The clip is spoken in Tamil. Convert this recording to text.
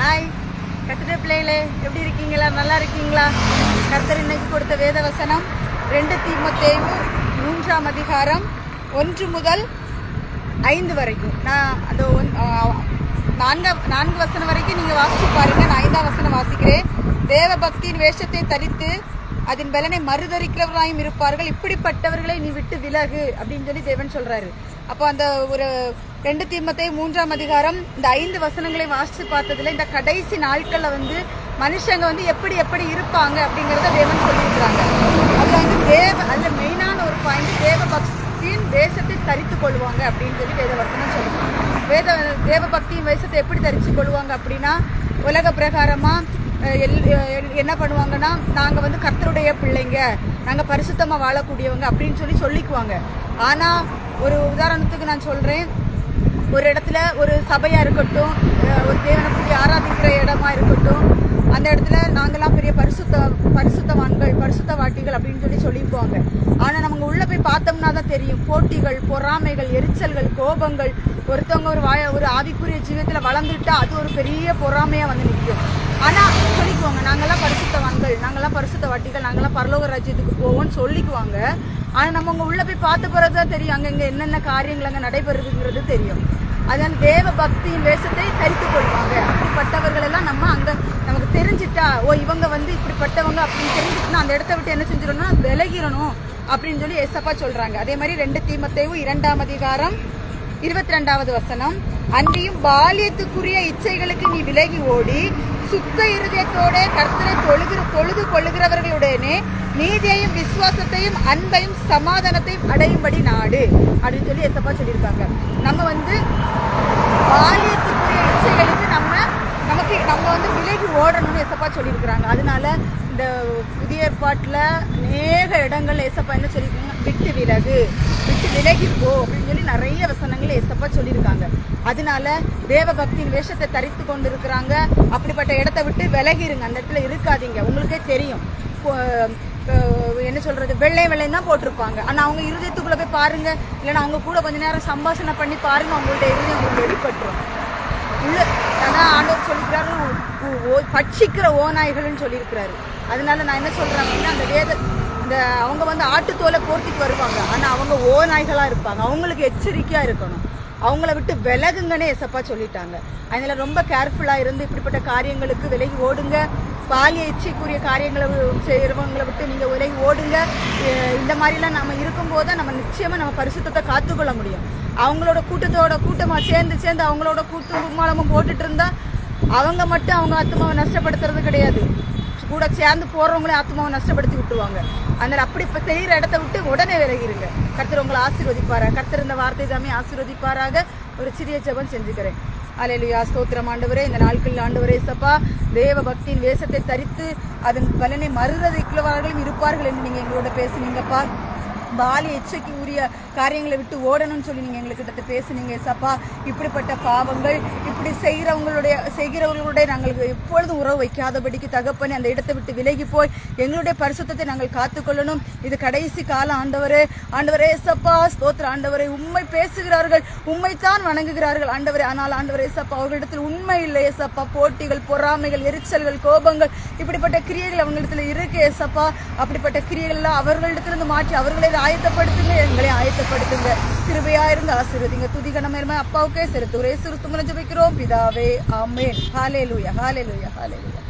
ஹாய் கத்திர பிள்ளைகளே எப்படி இருக்கீங்களா? நல்லா இருக்கீங்களா? கர்த்தர் இன்னைக்கு கொடுத்த வேத வசனம் ரெண்டு தீமத்தேவு மூன்றாம் அதிகாரம் ஒன்று முதல் ஐந்து வரைக்கும். நான் அந்த ஒன்- நான்கு நான்கு வசனம் வரைக்கும் நீங்கள் வாசித்து பாருங்க. நான் ஐந்தாம் வசனம் வாசிக்கிறேன். தேவ பக்தியின் வேஷத்தை தரித்து அதன் பலனை மறுதரிக்கிறவர்களாயும் இருப்பார்கள். இப்படிப்பட்டவர்களை நீ விட்டு விலகு அப்படின்னு சொல்லி தேவன் சொல்றாரு. அப்போ அந்த ஒரு ரெண்டு தீமத்தை மூன்றாம் அதிகாரம் இந்த ஐந்து வசனங்களை வாசித்து பார்த்ததுல இந்த கடைசி நாட்களில் வந்து மனுஷங்க வந்து எப்படி எப்படி இருப்பாங்க அப்படிங்கிறத தேவன் சொல்லியிருக்கிறாங்க. அதுல வந்து தேவ அதுல மெயினான ஒரு பாயிண்ட் தேவ பக்தியின் வேஷத்தை தரித்து கொள்வாங்க அப்படின்னு சொல்லி வேத வசனம் சொல்லுவாங்க வேத தேவ பக்தியின் வேஷத்தை எப்படி தரித்து கொள்வாங்க அப்படின்னா உலக பிரகாரமாக என்ன பண்ணுவாங்கன்னா நாங்கள் வந்து கர்த்தருடைய பிள்ளைங்க. நாங்கள் பரிசுத்தமாக வாழக்கூடியவங்க அப்படின்னு சொல்லி சொல்லிக்குவாங்க. ஆனால் ஒரு உதாரணத்துக்கு நான் சொல்கிறேன் ஒரு இடத்துல ஒரு சபையாக இருக்கட்டும் ஒரு தேவனை ஆராதிக்கிற இடமா இருக்கட்டும் அந்த இடத்துல நாங்களாம் பெரிய பரிசுத்த பரிசுத்தவான்கள் பரிசுத்தவாட்டிகள் அப்படின்னு சொல்லி சொல்லிக்குவாங்க. ஆனால் நம்ம உள்ளே போய் பார்த்தோம்னா தான் தெரியும். போட்டிகள் பொறாமைகள் எரிச்சல்கள் கோபங்கள் ஒருத்தவங்க ஒரு வாய ஒரு ஆவிக்குரிய ஜீவத்தில் வளர்ந்துட்டா அது ஒரு பெரிய பொறாமையாக வந்து நிற்கும். ஆனால் சொல்லிக்குவாங்க நாங்கெல்லாம் பரிசுத்தவான்கள் நாங்கள்லாம் பரிசுத்த வாட்டிகள் நாங்கள்லாம் பரலோக ராஜ்யத்துக்கு போவோம்னு சொல்லிக்குவாங்க. ஆனால் நம்ம அங்க உள்ளே போய் பார்த்து போகிறது தான் தெரியும். அங்கே இங்கே என்னென்ன காரியங்கள் அங்கே நடைபெறுதுங்கிறது தெரியும். அதன் தேவ பக்தியின் வேஷத்தை தரித்து கொள்வாங்க. அப்படிப்பட்டவர்கள் எல்லாம் நம்ம அங்கே நமக்கு தெரிஞ்சிட்டா ஓ இவங்க வந்து இப்படிப்பட்டவங்க அப்படின்னு தெரிஞ்சுட்டுனா அந்த இடத்த விட்டு என்ன செஞ்சிடணும்னா விலகிடணும். அப்படின்னு சொல்லி எசப்பா சொல்றாங்க. அதே மாதிரி ரெண்டு தீமத்தையும் இரண்டாம் அதிகாரம் இருபத்தி ரெண்டாவது வசனம். அன்றியும் பாலியத்துக்குரிய இச்சைகளுக்கு நீ விலகி ஓடி சுத்த இருதயத்தோட கர்த்தரை தொழுகிற தொழுது கொள்ளுகிறவர்களுடனே நீதியையும் விசுவாசத்தையும் அன்பையும் சமாதானத்தையும் அடையும்படி நாடு. அப்படின்னு சொல்லி எசப்பா சொல்லியிருக்காங்க. நம்ம வந்து பாலியத்துக்குரிய இச்சைகளுக்கு நம்ம நமக்கு நம்ம வந்து விலகி ஓடணும்னு எசப்பா சொல்லியிருக்கிறாங்க. அதனால இந்த புதிய ஏற்பாட்டில் அநேக இடங்கள்ல ஏசப்பா என்ன சொல்லியிருக்காங்க? விட்டு விலகு. விட்டு விலகி போ அப்படின்னு சொல்லி நிறைய வசனங்கள் ஏசப்பா சொல்லியிருக்காங்க. அதனால தேவபக்தியின் வேஷத்தை தரித்து கொண்டு இருக்கிறாங்க அப்படிப்பட்ட இடத்த விட்டு விலகிருங்க. அந்த இடத்துல இருக்காதீங்க. உங்களுக்கே தெரியும். இப்போ, என்ன சொல்றது? வெள்ளை வெள்ளையும் தான் போட்டிருப்பாங்க. ஆனால் அவங்க இருதயத்துக்குள்ள போய் பாருங்க. இல்லைன்னா அவங்க கூட கொஞ்ச நேரம் சம்பாஷணை பண்ணி பாருங்க. அவங்கள்ட்ட இருதயம் உங்களுக்கு வெளிப்பட்டுரும். உள்ள அதான் ஆண்டவர் சொல்லிக்கிறாரு. பட்சிக்கிற ஓநாய்கள்னு சொல்லியிருக்கிறாரு. அதனால நான் என்ன சொல்கிறேன் அப்படின்னா அந்த வேத இந்த அவங்க வந்து ஆட்டுத்தோலை போர்த்திட்டு வருவாங்க. ஆனால் அவங்க ஓநாய்களா இருப்பாங்க. அவங்களுக்கு எச்சரிக்கையாக இருக்கணும். அவங்கள விட்டு விலகுங்கன்னே எசப்பா சொல்லிட்டாங்க. அதனால் ரொம்ப கேர்ஃபுல்லாக இருந்து இப்படிப்பட்ட காரியங்களுக்கு விலகி ஓடுங்க. பாலிய இச்சைக்குரிய காரியங்களை செய்கிறவங்களை விட்டு நீங்கள் விலகி ஓடுங்க. இந்த மாதிரிலாம் நம்ம இருக்கும்போது தான் நம்ம நிச்சயமாக நம்ம பரிசுத்தத்தை காத்துக்கொள்ள முடியும். அவங்களோட கூட்டத்தோட கூட்டமாக சேர்ந்து சேர்ந்து அவங்களோட கூட்டம் கும்மாளமும் போட்டுட்டு இருந்தால் அவங்க மட்டும் அவங்க ஆத்மாவை நஷ்டப்படுத்துறது கிடையாது. கூட சேர்ந்து போறவங்களே ஆத்மாவை நஷ்டப்படுத்தி விட்டுருவாங்க. அதனால அப்படி இப்ப தெரிகிற இடத்த விட்டு உடனே விலகிருங்க. கர்த்தர் உங்களை ஆசீர்வதிப்பாரா கர்த்தர் இந்த வார்த்தை தாமே ஆசீர்வதிப்பாராக. ஒரு சிறிய ஜெபம் செஞ்சுக்கிறேன். அலையிலுயா ஸ்தோத்திரம் ஆண்டவரே. இந்த நாட்களில் ஆண்டவரே சப்பா தேவ பக்தியின் வேஷத்தை தரித்து அதன் பலனை மறுதளிக்கிறவர்களும் இருப்பார்கள் என்று நீங்கள் எங்களோட பேசுனீங்கப்பா. பாலி எச்சைக்கு உரிய காரியங்களை விட்டு ஓடணும்னு சொல்லி நீங்கள் எங்களுக்கு கிட்ட பேசுனீங்க சப்பா. இப்படிப்பட்ட பாவங்கள் இப்படி செய்கிறவங்களுடைய செய்கிறவர்களுடைய நாங்கள் எப்பொழுதும் உறவு வைக்காதபடிக்கு தகப்பனே அந்த இடத்தை விட்டு விலகி போய் எங்களுடைய பரிசுத்தத்தை நாங்கள் காத்துக்கொள்ளணும். இது கடைசி காலம் ஆண்டவரே ஆண்டவரே சப்பா ஸ்தோத்திர ஆண்டவரே. உண்மை பேசுகிறார்கள் உண்மைத்தான் வணங்குகிறார்கள் ஆண்டவரே. ஆனால் ஆண்டவரே சப்பா அவர்களிடத்தில் உண்மை இல்லை சப்பா. போட்டிகள் பொறாமைகள் எரிச்சல்கள் கோபங்கள் இப்படிப்பட்ட கிரியைகள் அவங்களிடத்தில் இருக்கு ஏசப்பா அப்படிப்பட்ட கிரியைகள்லாம் அவர்களிடத்திலிருந்து மாற்றி அவர்களே ஆயத்தப்படுத்துங்க எங்களை ஆயத்தப்படுத்துங்க. கிருபையா இருந்து ஆசீர்வதிங்க. துதிக நம்ம அப்பாவுக்கே செலுத்துகிறேன் சிறுத்து முறைஞ்சு வைக்கிறோம் பிதாவே ஆமே ஹாலே லூயா ஹாலே லூயா ஹாலே லூயா